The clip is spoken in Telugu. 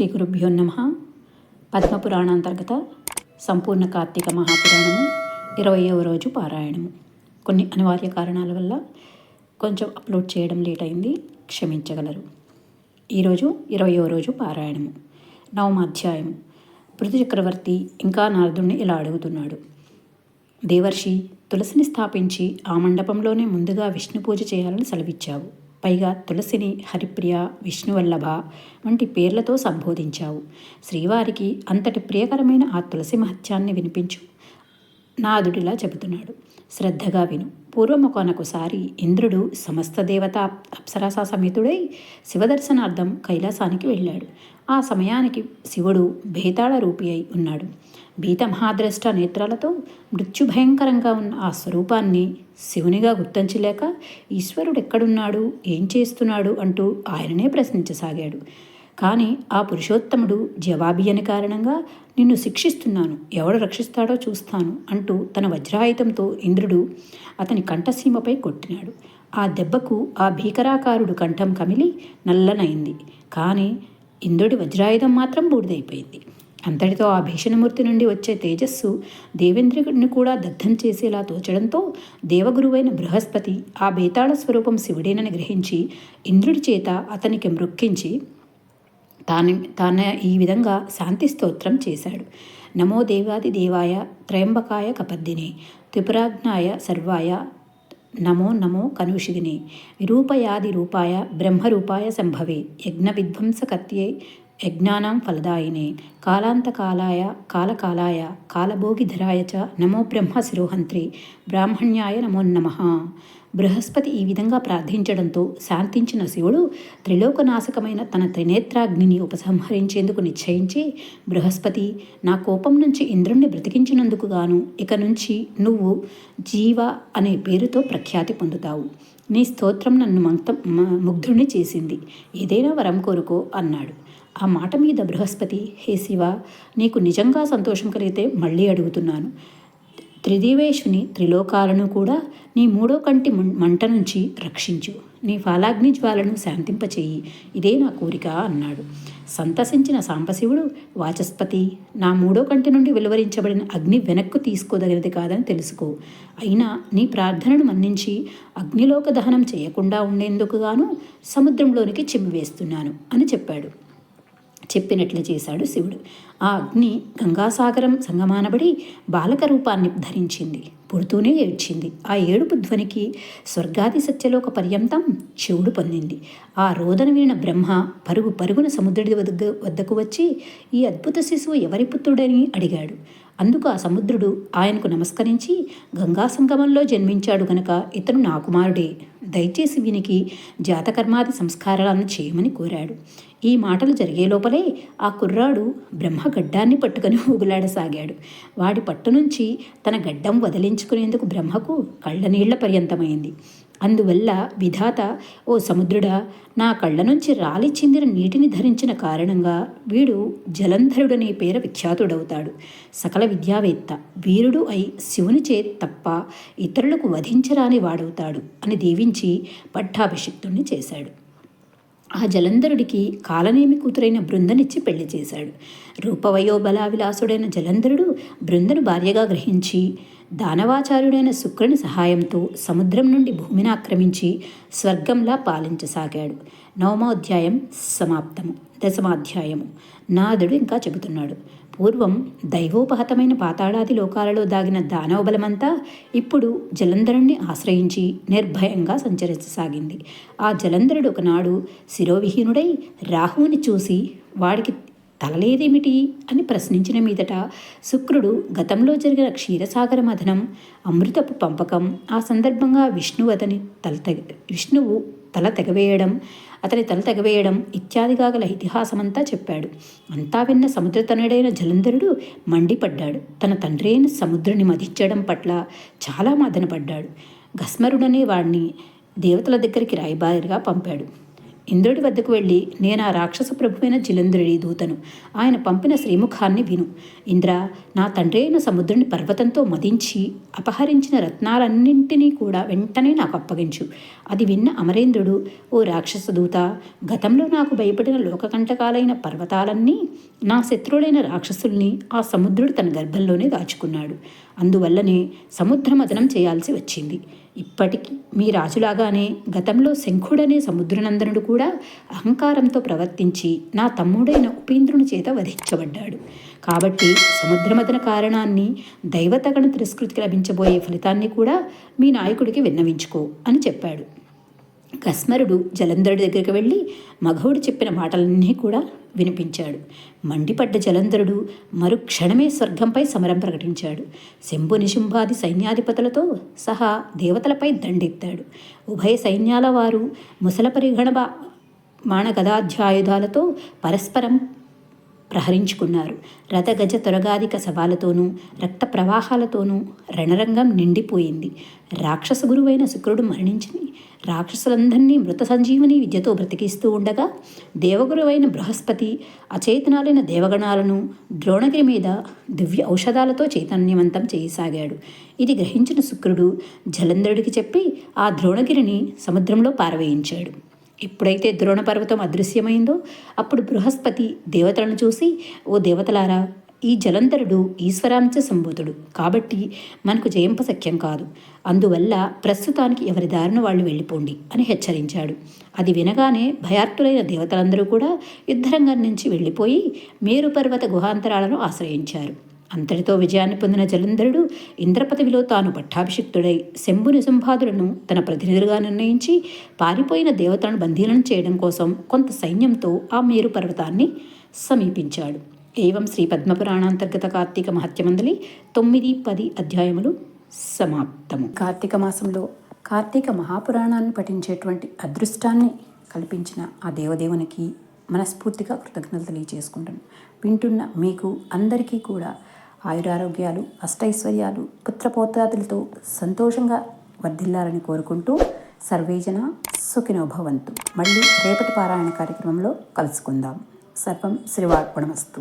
శ్రీ గురుభ్యో నమ. పద్మపురాణాంతర్గత సంపూర్ణ కార్తీక మహాపురాణము ఇరవయో రోజు పారాయణము. కొన్ని అనివార్య కారణాల వల్ల కొంచెం అప్లోడ్ చేయడం లేట్ అయింది క్షమించగలరు. ఈరోజు ఇరవయో రోజు పారాయణము. నవమాధ్యాయము. పృథు చక్రవర్తి ఇంకా నారదుణ్ణి ఇలా అడుగుతున్నాడు. దేవర్షి తులసిని స్థాపించి ఆ మండపంలోనే ముందుగా విష్ణు పూజ చేయాలని సెలవిచ్చావు. పైగా తులసిని హరిప్రియ విష్ణువల్లభ వంటి పేర్లతో సంబోధించావు. శ్రీవారికి అంతటి ప్రియకరమైన ఆ తులసి మహత్యాన్ని వినిపించు. నాదుడిలా చెబుతున్నాడు. శ్రద్ధగా విను. పూర్వమొకనొకసారి ఇంద్రుడు సమస్త దేవత అప్సరసా సమేతుడై శివదర్శనార్థం కైలాసానికి వెళ్ళాడు. ఆ సమయానికి శివుడు భేతాళ రూపి అయి ఉన్నాడు. భీతమహాద్రష్ట నేత్రాలతో మృత్యుభయంకరంగా ఉన్న ఆ స్వరూపాన్ని శివునిగా గుర్తించలేక ఈశ్వరుడు ఎక్కడున్నాడు ఏం చేస్తున్నాడు అంటూ ఆయననే ప్రశ్నించసాగాడు. కానీ ఆ పురుషోత్తముడు జవాబియని కారణంగా నిన్ను శిక్షిస్తున్నాను ఎవడు రక్షిస్తాడో చూస్తాను అంటూ తన వజ్రాయుధంతో ఇంద్రుడు అతని కంఠసీమపై కొట్టినాడు. ఆ దెబ్బకు ఆ భీకరాకారుడు కంఠం కమిలి నల్లనైంది. కానీ ఇంద్రుడి వజ్రాయుధం మాత్రం బూడిదైపోయింది. అంతటితో ఆ భీషణమూర్తి నుండి వచ్చే తేజస్సు దేవేంద్రుడిని కూడా దగ్ధం చేసేలా తోచడంతో దేవగురువైన బృహస్పతి ఆ బేతాళ స్వరూపం శివుడేనని గ్రహించి ఇంద్రుడి చేత అతనికి మృక్కించి తాను తాన ఈ విధంగా శాంతి స్తోత్రం చేశాడు. నమో దేవాది దేవాయ త్రయంబకాయ కపద్దినే త్రిపురాజ్ఞాయ సర్వాయ నమో నమో కనుషిగినే విరూపయాది రూపాయ బ్రహ్మరూపాయ సంభవే యజ్ఞ విధ్వంసకర్త్యే యజ్ఞానాం ఫలదాయినే. కాలాంతకాలాయ కాలకాలాయ కాలభోగిధరాయ చ నమో బ్రహ్మ శిరోహంత్రి. బ్రాహ్మణ్యాయ నమో నమ. బృహస్పతి ఈ విధంగా ప్రార్థించడంతో శాంతించిన శివుడు త్రిలోకనాశకమైన తన త్రినేత్రాగ్నిని ఉపసంహరించేందుకు నిశ్చయించి బృహస్పతి నా కోపం నుంచి ఇంద్రుణ్ణి బ్రతికించినందుకు గాను ఇక నుంచి నువ్వు జీవ అనే పేరుతో ప్రఖ్యాతి పొందుతావు. నీ స్తోత్రం నన్ను మంత ముగ్ధుణ్ణి చేసింది. ఏదైనా వరం కోరుకో అన్నాడు. ఆ మాట మీద బృహస్పతి హే శివ నీకు నిజంగా సంతోషం కలిగితే మళ్ళీ అడుగుతున్నాను. త్రిదివేశుని త్రిలోకాలను కూడా నీ మూడో కంటి మంట నుంచి రక్షించు. నీ ఫాలాగ్ని జ్వాలను శాంతింపచేయి. ఇదే నా కోరిక అన్నాడు. సంతసించిన సాంబశివుడు వాచస్పతి నా మూడో కంటి నుండి వెలువరించబడిన అగ్ని వెనక్కు తీసుకోదగినది కాదని తెలుసుకో. అయినా నీ ప్రార్థనను మన్నించి అగ్నిలోక దహనం చేయకుండా ఉండేందుకు గాను సముద్రంలోనికి చిమ్మివేస్తున్నాను అని చెప్పాడు. చెప్పినట్లు చేశాడు శివుడు. ఆ అగ్ని గంగాసాగరం సంగమానబడి బాలక రూపాన్ని ధరించింది. పుడుతూనే ఏడ్చింది. ఆ ఏడుపు ధ్వనికి స్వర్గాది సత్యలోక పర్యంతం శివుడు పొందింది. ఆ రోదన విన బ్రహ్మ పరుగు పరుగున సముద్రుడి వద్ద వద్దకు వచ్చి ఈ అద్భుత శిశువు ఎవరి పుత్రుడని అడిగాడు. అందుకు ఆ సముద్రుడు ఆయనకు నమస్కరించి గంగా సంగమంలో జన్మించాడు గనక ఇతను నా కుమారుడే. దయచేసి వీనికి జాతకర్మాది సంస్కారాలను చేయమని కోరాడు. ఈ మాటలు జరిగే లోపలే ఆ కుర్రాడు బ్రహ్మ గడ్డాన్ని పట్టుకుని ఊగులాడసాగాడు. వాడి పట్టు నుంచి తన గడ్డం వదిలించుకునేందుకు బ్రహ్మకు కళ్ళనీళ్ళ పర్యంతమైంది. అందువల్ల విధాత ఓ సముద్రుడా నా కళ్ళ నుంచి రాలి చెందిన నీటిని ధరించిన కారణంగా వీడు జలంధరుడనే పేర విఖ్యాతుడవుతాడు. సకల విద్యావేత్త వీరుడు అయి శివుని చే తప్ప ఇతరులకు వధించరాని వాడవుతాడు అని దీవించి పట్టాభిషిక్తుణ్ణి చేశాడు. ఆ జలంధరుడికి కాలనేమి కూతురైన బృందనిచ్చి పెళ్ళి చేశాడు. రూపవయోబలా విలాసుడైన జలంధరుడు బృందను భార్యగా గ్రహించి దానవాచార్యుడైన శుక్రుని సహాయంతో సముద్రం నుండి భూమిని ఆక్రమించి స్వర్గంలా పాలించసాగాడు. నవమోధ్యాయం సమాప్తము. దశమాధ్యాయము. నాదుడు ఇంకా చెబుతున్నాడు. పూర్వం దైవోపహతమైన పాతాళాది లోకాలలో దాగిన దానవ బలమంతా ఇప్పుడు జలంధరుణ్ణి ఆశ్రయించి నిర్భయంగా సంచరించసాగింది. ఆ జలంధరుడు ఒకనాడు శిరోవిహీనుడై రాహువుని చూసి వాడికి తలలేదేమిటి అని ప్రశ్నించిన మీదట శుక్రుడు గతంలో జరిగిన క్షీరసాగర మథనం అమృతపు పంపకం ఆ సందర్భంగా విష్ణువు అతని తల తెగ విష్ణువు తల తెగవేయడం అతని తల తెగవేయడం ఇత్యాదిగా గల ఇతిహాసమంతా చెప్పాడు. అంతా విన్న సముద్రతనుడైన జలంధరుడు మండిపడ్డాడు. తన తండ్రి అయిన సముద్రుని మధించడం పట్ల చాలా మదనపడ్డాడు. గస్మరుడనే వాడిని దేవతల దగ్గరికి రాయబారిగా పంపాడు. ఇంద్రుడి వద్దకు వెళ్ళి నేను ఆ రాక్షస ప్రభువైన జిలేంద్రుడి దూతను. ఆయన పంపిన శ్రీముఖాన్ని విను. ఇంద్ర నా తండ్రి అయిన సముద్రుని పర్వతంతో మదించి అపహరించిన రత్నాలన్నింటినీ కూడా వెంటనే నాకు అప్పగించు. అది విన్న అమరేంద్రుడు ఓ రాక్షస దూత గతంలో నాకు భయపడిన లోకకంటకాలైన పర్వతాలన్నీ నా శత్రువులైన రాక్షసుల్ని ఆ సముద్రుడు తన గర్భంలోనే దాచుకున్నాడు. అందువల్లనే సముద్రమదనం చేయాల్సి వచ్చింది. ఇప్పటికీ మీ రాజులాగానే గతంలో శంఖుడనే సముద్రనందనుడు కూడా అహంకారంతో ప్రవర్తించి నా తమ్ముడైన ఉపేంద్రుని చేత వధించబడ్డాడు. కాబట్టి సముద్రమదన కారణాన్ని దైవతగణ తిరస్కృతికి లభించబోయే ఫలితాన్ని కూడా మీ నాయకుడికి విన్నవించుకో అని చెప్పాడు. కస్మరుడు జలంధరుడి దగ్గరికి వెళ్ళి మగవుడు చెప్పిన మాటలన్నీ కూడా వినిపించాడు. మండిపడ్డ జలంధరుడు మరుక్షణమే స్వర్గంపై సమరం ప్రకటించాడు. శంభు నిశుంభాది సైన్యాధిపతులతో సహా దేవతలపై దండెత్తాడు. ఉభయ సైన్యాల వారు ముసల పరిగణ బాణగదాధ్యాయుధాలతో పరస్పరం ప్రహరించుకున్నారు. రథగజ తొరగాదిక సవాలతోనూ రక్త ప్రవాహాలతోనూ రణరంగం నిండిపోయింది. రాక్షస గురువైన శుక్రుడు మరణించి రాక్షసులందరినీ మృత సంజీవని విద్యతో బ్రతికిస్తూ ఉండగా దేవగురువైన బృహస్పతి అచేతనాలైన దేవగణాలను ద్రోణగిరి మీద దివ్య ఔషధాలతో చైతన్యవంతం చేయసాగాడు. ఇది గ్రహించిన శుక్రుడు జలంధరుడికి చెప్పి ఆ ద్రోణగిరిని సముద్రంలో పారవేయించాడు. ఎప్పుడైతే ద్రోణ పర్వతం అదృశ్యమైందో అప్పుడు బృహస్పతి దేవతలను చూసి ఓ దేవతలారా ఈ జలంధరుడు ఈశ్వరాంశ సంభూతుడు. కాబట్టి మనకు జయంప సఖ్యం కాదు. అందువల్ల ప్రస్తుతానికి ఎవరి దారిన వాళ్ళు వెళ్ళిపోండి అని హెచ్చరించాడు. అది వినగానే భయార్తులైన దేవతలందరూ కూడా యుద్ధరంగం నుంచి వెళ్ళిపోయి మేరు పర్వత గుహాంతరాలను ఆశ్రయించారు. అంతటితో విజయాన్ని పొందిన జలంధరుడు ఇంద్రపదవిలో తాను పట్టాభిషిక్తుడై శంభు సంభాదులను తన ప్రతినిధులుగా నిర్ణయించి పారిపోయిన దేవతలను బందీలను చేయడం కోసం కొంత సైన్యంతో ఆ మేరు పర్వతాన్ని సమీపించాడు. ఏవం శ్రీ పద్మపురాణాంతర్గత కార్తీక మహత్యమందలి తొమ్మిది పది అధ్యాయములు సమాప్తము. కార్తీక మాసంలో కార్తీక మహాపురాణాన్ని పఠించేటువంటి అదృష్టాన్ని కల్పించిన ఆ దేవదేవునికి మనస్ఫూర్తిగా కృతజ్ఞతలు తెలియజేసుకుంటాను వింటున్న మీకు అందరికీ కూడా ఆయురారోగ్యాలు అష్టైశ్వర్యాలు పుత్రపోత్రాదులతో సంతోషంగా వర్ధిల్లాలని కోరుకుంటూ సర్వేజన సుఖినోభవంతు మళ్ళీ రేపటి పారాయణ కార్యక్రమంలో కలుసుకుందాం. సర్వం శ్రీవార్పణమస్తు